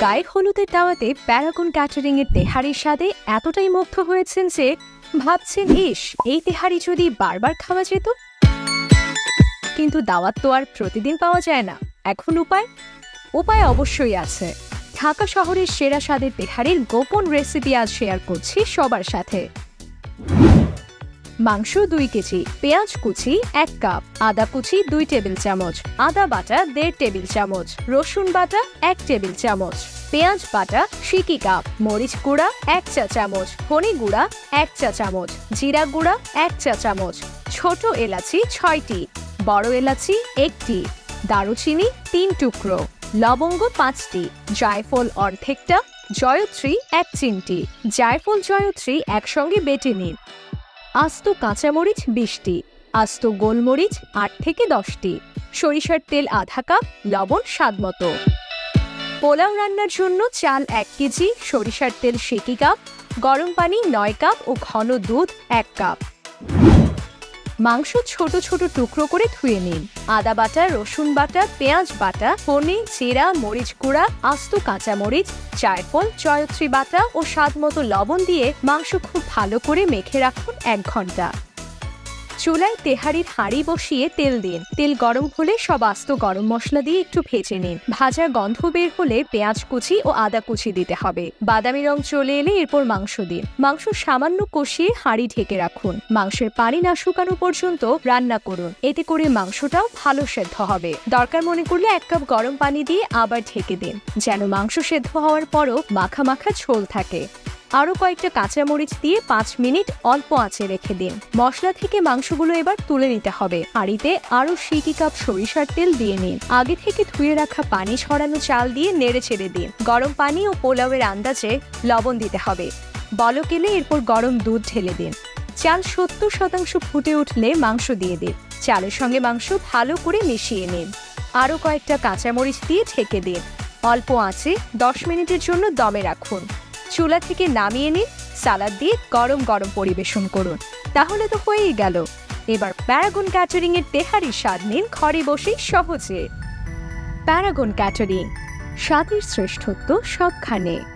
গায়ে হলুদের দাওয়াতে প্যারাগন ক্যাটারিং এর তেহারির স্বাদে এতটাই মুগ্ধ হয়েছেন যে ভাবছেন, ইস, এই তেহারি যদি বারবার খাওয়া যেত? কিন্তু দাওয়াত তো আর প্রতিদিন পাওয়া যায় না। এখন উপায়? উপায় অবশ্যই আছে। ঢাকা শহরের সেরা স্বাদের তেহারির গোপন রেসিপি আজ শেয়ার করছি সবার সাথে। মাংস দুই কেজি, পেঁয়াজ কুচি এক কাপ, আদা কুচি দুই টেবিল চামচ, আদা বাটা দেড় টেবিল চামচ, রসুন বাটা এক টেবিল চামচ, পেঁয়াজ বাটা সিকি কাপ, মরিচ গুঁড়া এক চা চামচ, ধনে গুঁড়া এক চা চামচ, জিরা গুঁড়া এক চা চামচ, ছোট এলাচি ছয়টি, বড় এলাচি একটি, দারুচিনি তিন টুকরো, লবঙ্গ পাঁচটি, জায়ফল অর্ধেকটা, জয়ত্রী এক চিমটি, জায়ফল জয়ত্রী একসঙ্গে বেটে নিন। আস্ত কাঁচামরিচ বিশটি, আস্ত গোলমরিচ আট থেকে দশটি, সরিষার তেল আধা কাপ, লবণ স্বাদ মতো। পোলাও রান্নার জন্য চাল এক কেজি, সরিষার তেল সেকি কাপ, গরম পানি নয় কাপ ও ঘন দুধ এক কাপ। মাংস ছোট ছোট টুকরো করে ধুয়ে নিন। আদা বাটা, রসুন বাটা, পেঁয়াজ বাটা ফোনে জিরা, মরিচ গুঁড়া, আস্ত কাঁচামরিচ জায়ফল চয়ত্রী বাটা ও স্বাদ মতো লবণ দিয়ে মাংস খুব ভালো করে মেখে রাখুন এক ঘণ্টা। চুলায় তেহারির হাঁড়ি বসিয়ে তেল দিন। তেল গরম হলে সব আস্ত গরম মশলা দিয়ে একটু ভেজে নিন। ভাজা গন্ধ বের হলে পেঁয়াজ কুচি ও আদা কুচি দিতে হবে। বাদামি রং চলে এলে এরপর মাংস দিন। মাংস সামান্য কষিয়ে হাঁড়ি ঢেকে রাখুন। মাংসের পানি না শুকানো পর্যন্ত রান্না করুন। এতে করে মাংসটাও ভালো সেদ্ধ হবে। দরকার মনে করলে এক কাপ গরম পানি দিয়ে আবার ঢেকে দিন। যেন মাংস সেদ্ধ হওয়ার পরও মাখা মাখা ঝোল থাকে। আরও কয়েকটা কাঁচামরিচ দিয়ে পাঁচ মিনিট অল্প আঁচে রেখে দিন। মশলা থেকে মাংসগুলো এবার তুলে নিতে হবে। হাঁড়িতে আরও সিটি কাপ সরিষার তেল দিয়ে নিন। আগে থেকে ধুয়ে রাখা পানি ছড়ানো চাল দিয়ে নেড়ে ছেড়ে দিন। গরম পানি ও পোলাওয়ের আন্দাজে লবণ দিতে হবে। বলক এলে এরপর গরম দুধ ঢেলে দিন। চাল সত্তর শতাংশ ফুটে উঠলে মাংস দিয়ে দিন। চালের সঙ্গে মাংস ভালো করে মিশিয়ে নিন। আরও কয়েকটা কাঁচামরিচ দিয়ে ঢেকে দিন। অল্প আঁচে দশ মিনিটের জন্য দমে রাখুন। চুলা থেকে নামিয়ে নিন, সালাদ দিয়ে গরম গরম পরিবেশন করুন। তাহলে তো হয়েই গেল। এবার প্যারাগন ক্যাটারিং এর তেহারি স্বাদ নিন ঘরে বসেই সহজে। প্যারাগন ক্যাটারিং, স্বাদের শ্রেষ্ঠত্ব সবখানে।